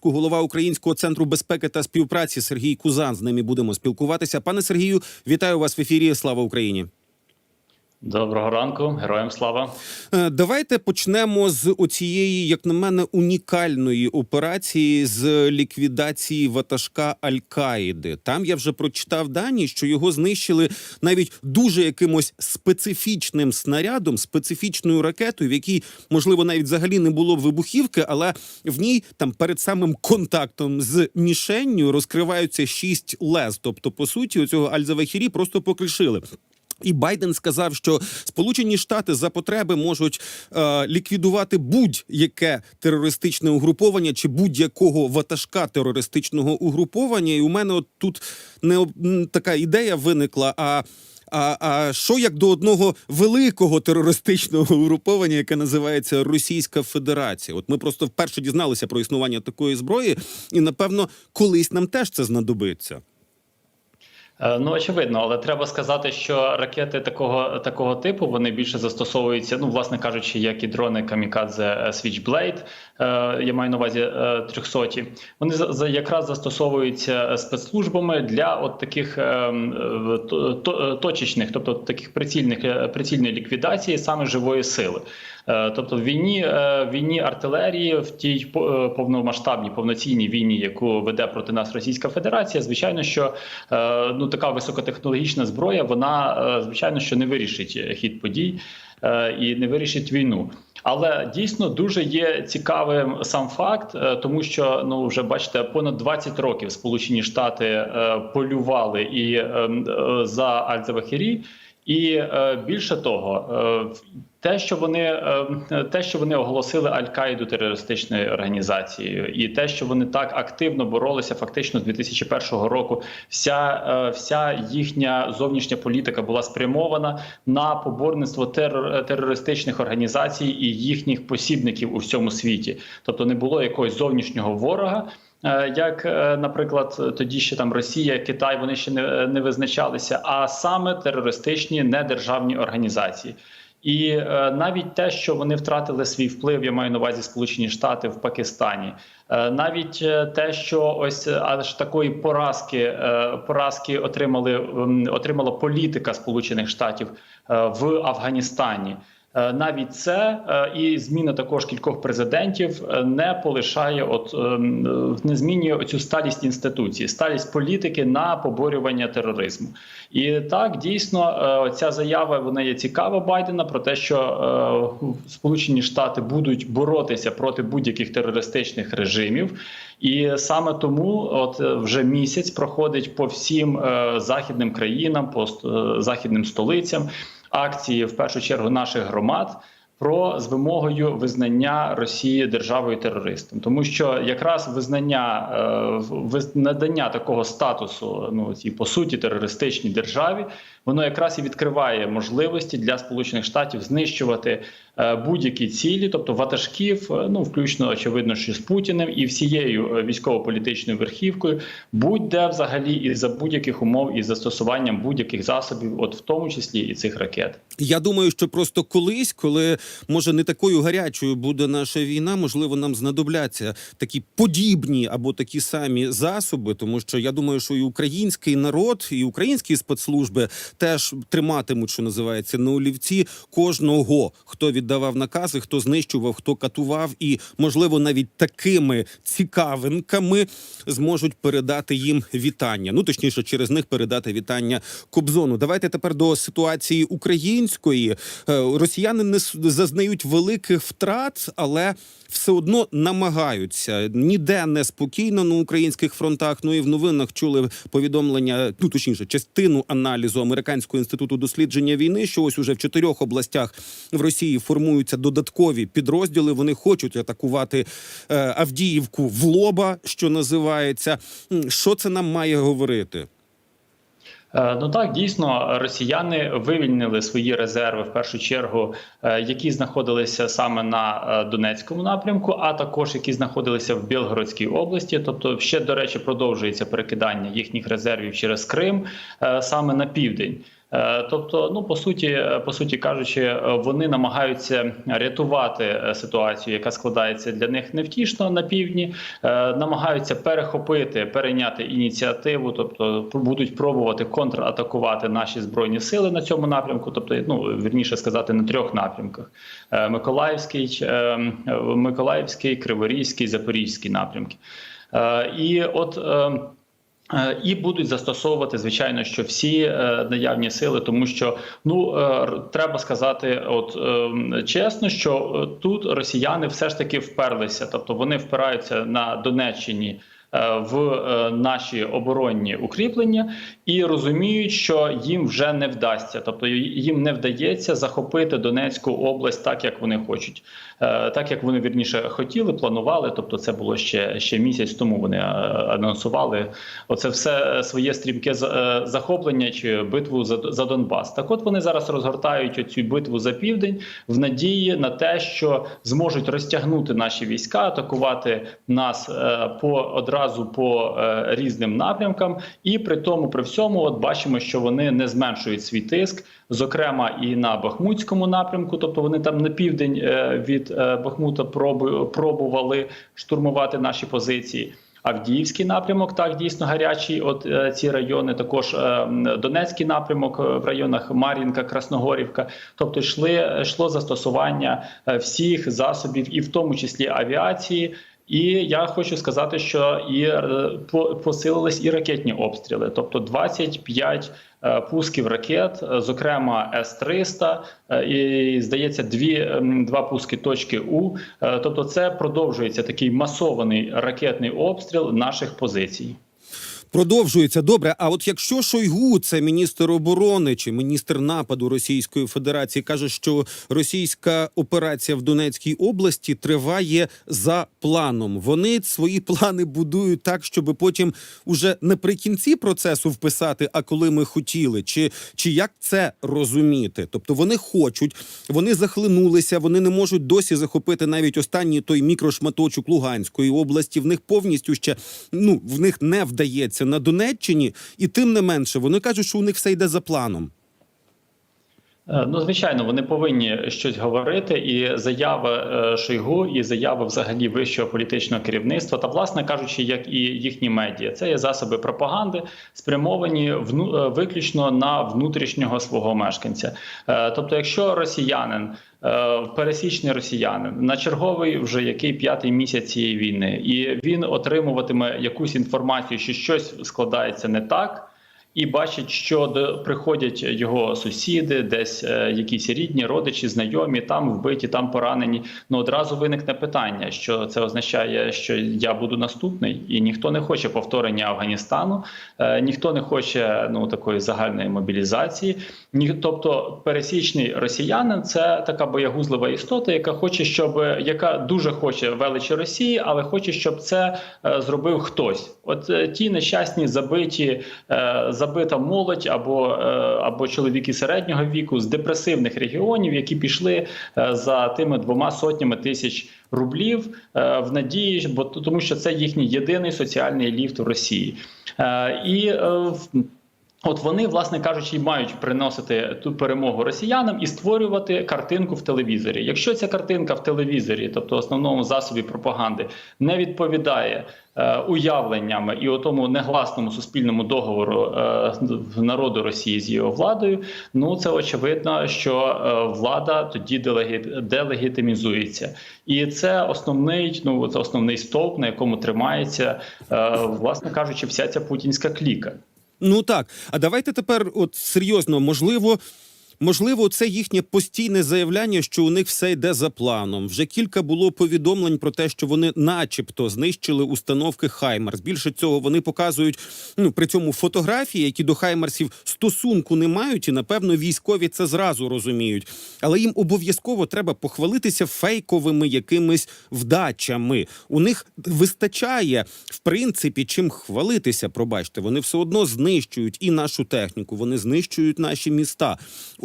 розвідку, голова Українського центру безпеки та співпраці Сергій Кузан. З ними будемо спілкуватися. Пане Сергію, вітаю вас в ефірі. Слава Україні. Доброго ранку, героям слава. Е, Давайте почнемо з оцієї, як на мене, унікальної операції з ліквідації ватажка Аль-Каїди. Там я вже прочитав дані, що його знищили навіть дуже якимось специфічним снарядом, специфічною ракетою, в якій можливо навіть взагалі не було вибухівки, але в ній там перед самим контактом з мішенню розкриваються шість лез. Тобто, по суті, оцього Аль-Завахірі просто покришили. І Байден сказав, що Сполучені Штати за потреби можуть е, ліквідувати будь-яке терористичне угруповання чи будь-якого ватажка терористичного угруповання. І у мене от тут не така ідея виникла. А а, а що як до одного великого терористичного угруповання, яке називається Російська Федерація? От ми просто вперше дізналися про існування такої зброї, і напевно колись нам теж це знадобиться. Е, Ну очевидно, але треба сказати, що ракети такого такого типу вони більше застосовуються. Ну, власне кажучи, як і дрони Камікадзе е, Switchblade, е, я маю на увазі е, 300 Вони якраз застосовуються спецслужбами для от таких точечних, тобто таких прицільних прицільної ліквідації саме живої сили. Е, Тобто в війні е, в війні артилерії в тій е, повномасштабній повноцінній війні, яку веде проти нас Російська Федерація, звичайно, що ну така високотехнологічна зброя, вона звичайно що не вирішить хід подій і не вирішить війну. Але дійсно дуже є цікавим сам факт, тому що ну вже бачите, понад 20 років Сполучені Штати полювали і е, м, е, за Аль-Завахірі. І е, більше того, е, те, що вони е, те, що вони оголосили Аль-Каїду терористичною організацією, і те, що вони так активно боролися, фактично з 2001 року, вся, вся їхня зовнішня політика була спрямована на поборництво терор, терористичних організацій і їхніх посібників у всьому світі. Тобто не було якогось зовнішнього ворога. Е, Як, е, наприклад, тоді ще там Росія, Китай, вони ще не, не визначалися, а саме терористичні недержавні організації. І е, навіть те, що вони втратили свій вплив, я маю на увазі Сполучені Штати в Пакистані, е, навіть е, те, що ось е, аж такої поразки, е, поразки отримали отримала політика Сполучених Штатів е, в Афганістані. Е, Навіть це е, і зміна також кількох президентів е, не полишає, от ем, не змінює цю сталість інституції, сталість політики на поборювання тероризму. І так дійсно ця заява вона є цікава Байдена про те, що Сполучені Штати будуть боротися проти будь-яких терористичних режимів. І саме тому, от вже місяць проходить по всім західним країнам, по західним столицям акції в першу чергу наших громад. Про з вимогою визнання Росії державою терористом, тому що якраз визнання визнадання надання такого статусу, ну цій по суті терористичній державі, воно якраз і відкриває можливості для Сполучених Штатів знищувати е, будь-які цілі, тобто ватажків, е, ну включно очевидно, що з Путіним і всією е, військово-політичною верхівкою, будь-де взагалі і за будь-яких умов і застосуванням будь-яких засобів, от в тому числі і цих ракет. Я думаю, що просто колись, коли може не такою гарячою буде наша війна, можливо, нам знадобляться такі подібні або такі самі засоби, тому що я думаю, що і український народ, і українські спецслужби теж триматимуть, що називається на олівці кожного, хто віддавав накази, хто знищував, хто катував, і можливо навіть такими цікавинками зможуть передати їм вітання. Ну точніше, через них передати вітання Кобзону. Давайте тепер до ситуації української. Е, Росіяни не зазнають великих втрат, але все одно намагаються ніде не спокійно на українських фронтах. Ну і в новинах чули повідомлення, ну точніше, частину аналізу американського інституту дослідження війни, що ось уже в чотирьох областях в Росії формуються додаткові підрозділи. Вони хочуть атакувати е, Авдіївку в лоба, що називається. Що це нам має говорити? Е, Ну так дійсно росіяни вивільнили свої резерви в першу чергу, е, які знаходилися саме на е, Донецькому напрямку, а також які знаходилися в Білгородській області. Тобто, ще до речі, продовжується перекидання їхніх резервів через Крим саме на південь. Е, Тобто, ну по суті, е, по суті кажучи, е, вони намагаються рятувати ситуацію, яка складається для них невтішно на півдні, намагаються перехопити, перейняти ініціативу, тобто будуть пробувати контратакувати наші збройні сили на цьому напрямку, тобто, ну вірніше сказати, на трьох напрямках: Миколаївський, Миколаївський, Криворізький, Запорізький напрямки. І от. Е, І будуть застосовувати звичайно, що всі е, наявні сили, тому що ну е, треба сказати, от е, чесно, що тут росіяни все ж таки вперлися, тобто вони впираються на Донеччині. Е, В е, наші оборонні укріплення і розуміють, що їм вже не вдасться, тобто їм не вдається захопити Донецьку область так, як вони хочуть, Е, так як вони вірніше хотіли, планували. Тобто, це було ще ще місяць тому. Вони анонсували оце все своє стрімке за- захоплення чи битву за, за Донбас. Так, от вони зараз розгортають оцю битву за південь в надії на те, що зможуть розтягнути наші війська, атакувати нас по одразу по е, різним напрямкам, і при тому, при всьому, от бачимо, що вони не зменшують свій тиск, зокрема і на Бахмутському напрямку, тобто вони там на південь е, від е, Бахмута проби- пробували штурмувати наші позиції. Авдіївський напрямок так дійсно гарячий. От е, ці райони, також е, Донецький напрямок в районах Мар'їнка, Красногорівка. Тобто йшли йшло застосування всіх засобів, і в тому числі авіації. І я хочу сказати, що і е, по- посилились і ракетні обстріли, тобто 25 е, пусків ракет, е, зокрема С-300, е, і здається, дві два пуски точки У. Тобто, це продовжується такий масований ракетний обстріл наших позицій. Продовжується добре. А от якщо Шойгу, це міністр оборони чи міністр нападу Російської Федерації, каже, що російська операція в Донецькій області триває за планом. Вони свої плани будують так, щоб потім уже наприкінці процесу вписати, а коли ми хотіли, чи, чи як це розуміти? Тобто вони хочуть, вони захлинулися, вони не можуть досі захопити навіть останній той мікрошматочок Луганської області. В них повністю ще ну в них не вдається на Донеччині, і тим не менше вони кажуть, що у них все йде за планом. Е, Ну, звичайно, вони повинні щось говорити, і заяви е, Шойгу, і заяви взагалі вищого політичного керівництва, та власне кажучи, як і їхні медіа, це є засоби пропаганди, спрямовані вну, е, виключно на внутрішнього свого мешканця. Тобто, якщо росіянин. Е, Пересічний росіянин. На черговий вже який п'ятий місяць цієї війни, і він отримуватиме якусь інформацію, що щось складається не так, і бачить, що приходять його сусіди, десь е, якісь рідні, родичі, знайомі, там вбиті, там поранені. Ну одразу виникне питання, що це означає, що я буду наступний, і ніхто не хоче повторення Афганістану, е, ніхто не хоче ну такої загальної мобілізації. Ні, тобто пересічний росіянин це така боягузлива істота, яка хоче, щоб яка дуже хоче величі Росії, але хоче, щоб це е, зробив хтось. От ті нещасні забиті, забита молодь або, е, або чоловіки середнього віку з депресивних регіонів, які пішли е, за тими двома сотнями тисяч рублів е, в надії, бо тому, що це їхній єдиний соціальний ліфт в Росії. І От вони, власне кажучи, мають приносити ту перемогу росіянам і створювати картинку в телевізорі. Якщо ця картинка в телевізорі, тобто основному засобі пропаганди, не відповідає е, уявленням і тому негласному суспільному договору е, народу Росії з його владою, ну це очевидно, що е, влада тоді делегі- делегітимізується, і це основний, ну це основний стовп, на якому тримається, власне кажучи, вся ця путінська кліка. Ну так. А давайте тепер, от серйозно, можливо. Можливо, це їхнє постійне заявляння, що у них все йде за планом. Вже кілька було повідомлень про те, що вони, начебто, знищили установки Хаймарс. Більше цього, вони показують ну при цьому фотографії, які до Хаймарсів стосунку не мають, і напевно військові це зразу розуміють. Але їм обов'язково треба похвалитися фейковими якимись вдачами. У них вистачає в принципі чим хвалитися. Пробачте, вони все одно знищують і нашу техніку, вони знищують наші міста.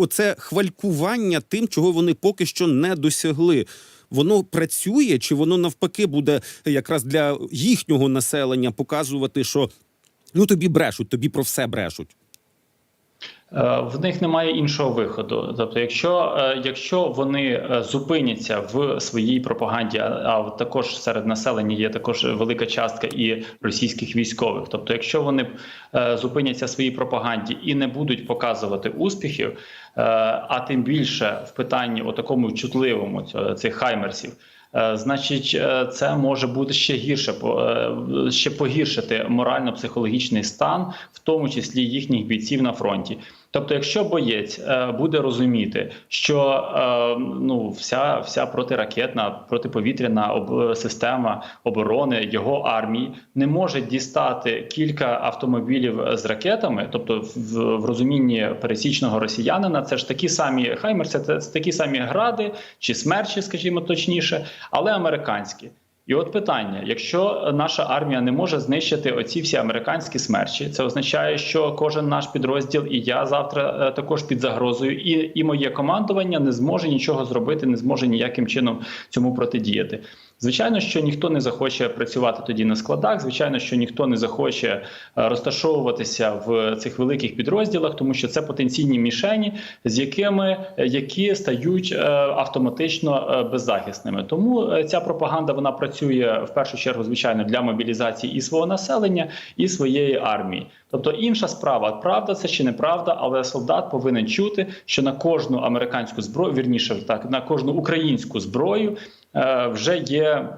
Оце хвалькування тим, чого вони поки що не досягли. Воно працює, чи воно навпаки буде якраз для їхнього населення показувати, що ну тобі брешуть, тобі про все брешуть. Е, В них немає іншого виходу. Тобто, якщо, е, якщо вони е, зупиняться в своїй пропаганді, а також серед населення є також велика частка і російських військових. Тобто, якщо вони зупиняться в своїй пропаганді і не будуть показувати успіхів, а тим більше в питанні о такому чутливому цих хаймерсів. Значить, це може бути ще гірше, ще погіршити морально-психологічний стан, в тому числі їхніх бійців на фронті. Тобто, якщо боєць е, буде розуміти, що е, ну вся вся протиракетна, протиповітряна об, система оборони його армії не може дістати кілька автомобілів з ракетами, тобто в, в розумінні пересічного росіянина, це ж такі самі хаймерси, це такі самі гради чи смерчі, скажімо точніше, але американські. І от питання: якщо наша армія не може знищити оці всі американські смерчі, це означає, що кожен наш підрозділ, і я завтра е, також під загрозою, і, і моє командування не зможе нічого зробити, не зможе ніяким чином цьому протидіяти. Звичайно, що ніхто не захоче працювати тоді на складах. Звичайно, що ніхто не захоче е, розташовуватися в цих великих підрозділах, тому що це потенційні мішені, з якими е, які стають е, автоматично беззахисними. Тому ця пропаганда вона працює в першу чергу, звичайно, для мобілізації і свого населення, і своєї армії. Тобто інша справа, правда це чи неправда, але солдат повинен чути, що на кожну американську зброю, вірніше так, на кожну українську зброю вже є.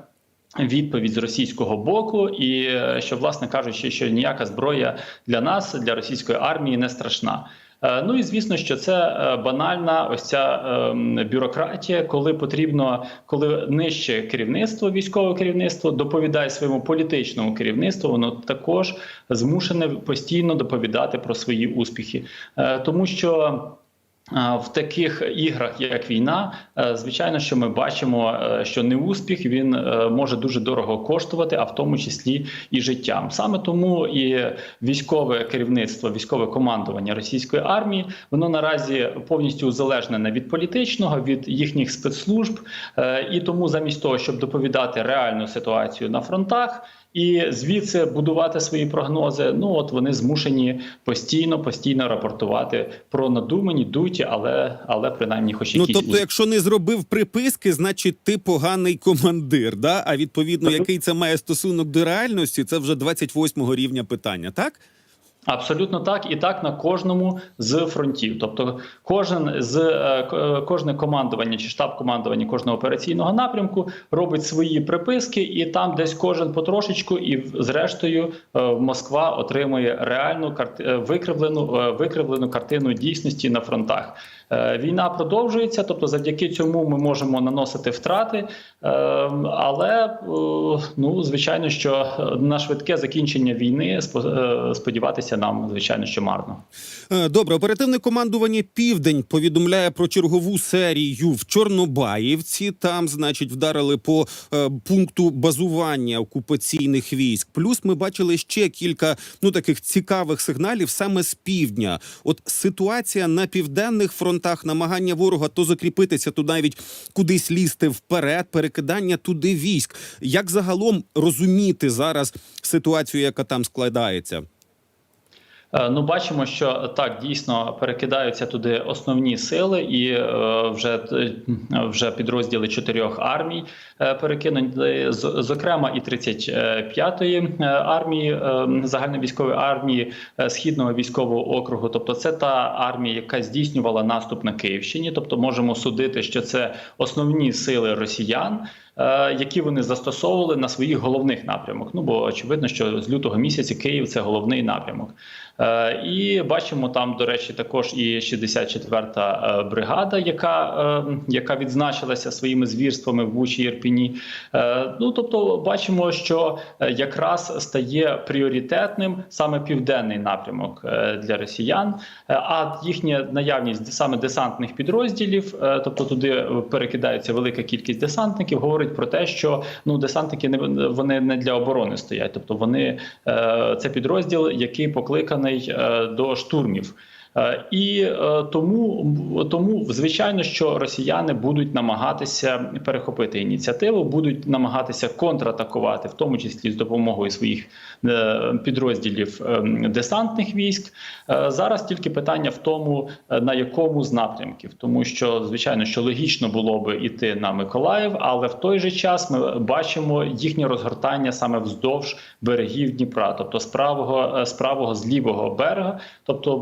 Відповідь з російського боку, і е, що, власне кажучи, що ніяка зброя для нас, для російської армії, не страшна. Е, Ну і звісно, що це е, банальна ось ця ем, бюрократія, коли потрібно, коли нижче керівництво, військове керівництво доповідає своєму політичному керівництву, воно також змушене постійно доповідати про свої успіхи, Е, тому що. В таких іграх, як війна, е, звичайно, що ми бачимо, е, що неуспіх він е, може дуже дорого коштувати, а в тому числі і життям. Саме тому і військове керівництво, військове командування російської армії, воно наразі повністю узалежнене від політичного, від їхніх спецслужб, і тому, замість того, щоб доповідати реальну ситуацію на фронтах. І звідси будувати свої прогнози. Ну от вони змушені постійно, постійно рапортувати про надумані, дуті, але але принаймні, хоч Ну якісь тобто, якщо не зробив приписки, значить ти поганий командир. Да? А відповідно, який це має стосунок до реальності, це вже 28-го рівня питання, так? Абсолютно так, і так на кожному з фронтів. Тобто, кожен з е, е, кожне командування чи штаб командування кожного операційного напрямку робить свої приписки, і там десь кожен потрошечку, і зрештою е, Москва отримує реальну викривлену викривлену картину дійсності на фронтах. Війна продовжується, тобто, завдяки цьому ми можемо наносити втрати, але ну звичайно, що на швидке закінчення війни спо- нам, звичайно, що марно. Е, Добре, оперативне командування Південь повідомляє про чергову серію в Чорнобаївці. Там, значить, вдарили по е, пункту базування окупаційних військ. Плюс ми бачили ще кілька ну таких цікавих сигналів саме з півдня. От ситуація на південних фронтах, намагання ворога то закріпитися, то навіть кудись лізти вперед, перекидання туди військ. Як загалом розуміти зараз ситуацію, яка там складається? Е, Ну, бачимо, що так дійсно перекидаються туди основні сили, і е, вже е, вже підрозділи чотирьох армій е, перекинуті, зокрема і 35-ї е, армії е, загальновійськової армії е, східного військового округу. Тобто, це та армія, яка здійснювала наступ на Київщині. Тобто, можемо судити, що це основні сили росіян. Е, Які вони застосовували на своїх головних напрямок? Ну бо очевидно, що з лютого місяця Київ це головний напрямок. Е, І бачимо там, до речі, також і 64-та е, бригада, яка, яка відзначилася своїми звірствами в Бучі і Ірпіні. Е, Ну тобто, бачимо, що якраз стає пріоритетним саме південний напрямок для росіян. А їхня наявність саме десантних підрозділів, тобто туди перекидається велика кількість десантників, говорить про те, що ну десантники не вони не для оборони стоять, тобто вони е, це підрозділ, який покликаний е, до штурмів. Е, І е, тому, тому, звичайно, що росіяни будуть намагатися перехопити ініціативу, будуть намагатися контратакувати, в тому числі з допомогою своїх е, підрозділів десантних військ. Зараз тільки питання в тому, на якому з напрямків, тому що звичайно, що логічно було би йти на Миколаїв, але в той же час ми бачимо їхнє розгортання саме вздовж берегів Дніпра, тобто з правого, з правого з лівого берега. Тобто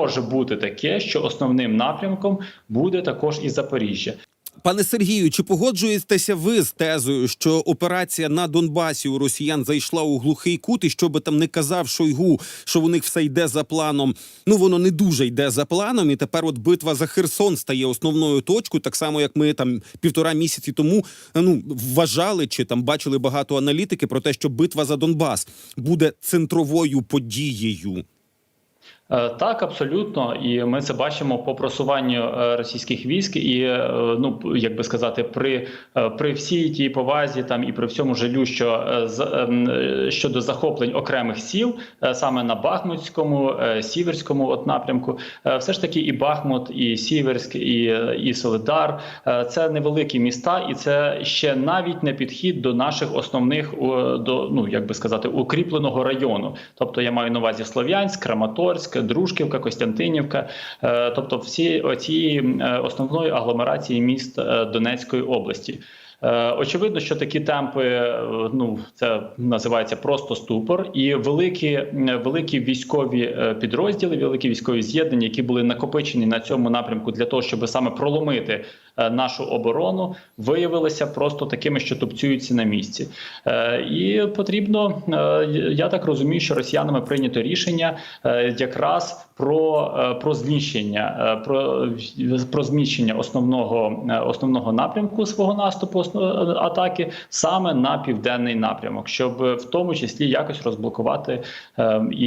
може бути таке, що основним напрямком буде також і Запоріжжя. Пане Сергію, чи погоджуєтеся ви з тезою, що операція на Донбасі у росіян зайшла у глухий кут, і що би там не казав Шойгу, що у них все йде за планом? Ну воно не дуже йде за планом, і тепер от битва за Херсон стає основною точкою, так само як ми там півтора місяці тому ну вважали чи там бачили багато аналітики про те, що битва за Донбас буде центровою подією. Е, Так, абсолютно, і ми це бачимо по просуванню е, російських військ, і е, ну як би сказати, при, при всій тій повазі там і при всьому жалю, що щодо захоплень окремих сіл, саме на Бахмутському, Сіверському от напрямку, все ж таки і Бахмут, і Сіверськ, і, і Солидар це невеликі міста, і це ще навіть не підхід до наших основних до ну як би сказати, укріпленого району. Тобто я маю на увазі Слов'янськ, Краматорськ, Дружківка, Костянтинівка, е, тобто всі оці е, основної агломерації міст е, Донецької області. Очевидно, що такі темпи, ну це називається просто ступор, і великі, великі військові підрозділи, великі військові з'єднання, які були накопичені на цьому напрямку для того, щоб саме проломити нашу оборону, виявилися просто такими, що тупцюються на місці. Е, І потрібно, е, я так розумію, що росіянами прийнято рішення е, якраз про, е, про зміщення, е, про, про зміщення основного, е, основного напрямку свого наступу атаки саме на південний напрямок, щоб е, в тому числі якось розблокувати е, і,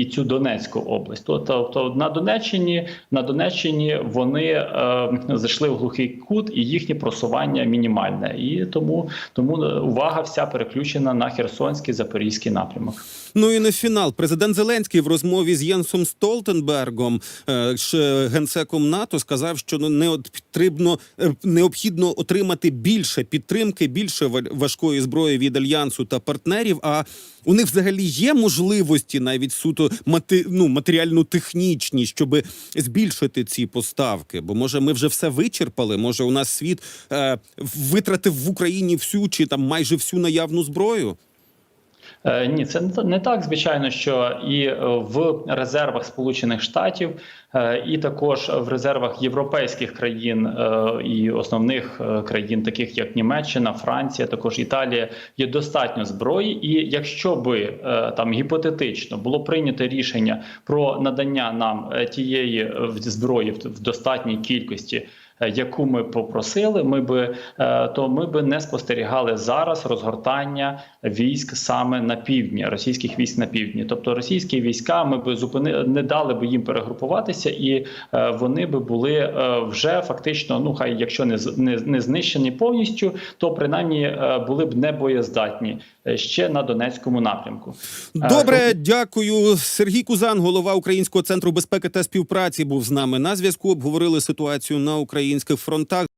і цю Донецьку область. Тобто, на Донеччині на Донеччині вони е, зайшли в глухий кут, і їхнє просування мінімальне. І тому, тому е, увага вся переключена на Херсонський запорізький напрямок. Ну і на фінал президент Зеленський в розмові з Єнсом Столтенбергом, е, генсеком НАТО, сказав, що ну, не потрібно е, необхідно отримати більше підтримки, більше ва- важкої зброї від альянсу та партнерів. А у них взагалі є можливості навіть суто мати, ну, матеріально-технічні, щоб збільшити ці поставки. Бо може ми вже все вичерпали? Може, у нас світ е, витратив в Україні всю чи там майже всю наявну зброю? Е, Ні, це не так, звичайно, що і е, в резервах Сполучених Штатів, е, і також в резервах європейських країн і основних країн, таких як Німеччина, Франція, також Італія, є достатньо зброї. І якщо би там гіпотетично було прийнято рішення про надання нам тієї зброї в достатній кількості. Е, Яку ми попросили, ми би е, то ми би не спостерігали зараз розгортання військ саме на півдні, російських військ на півдні. Тобто російські війська ми би зупини не дали би їм перегрупуватися, і е, вони би були вже фактично, ну хай якщо не не, не знищені повністю, то принаймні були б не боєздатні е, ще на Донецькому напрямку. Добре, дякую. Сергій Кузан, голова Українського центру безпеки та співпраці, був з нами на зв'язку. Обговорили ситуацію на українських фронтах.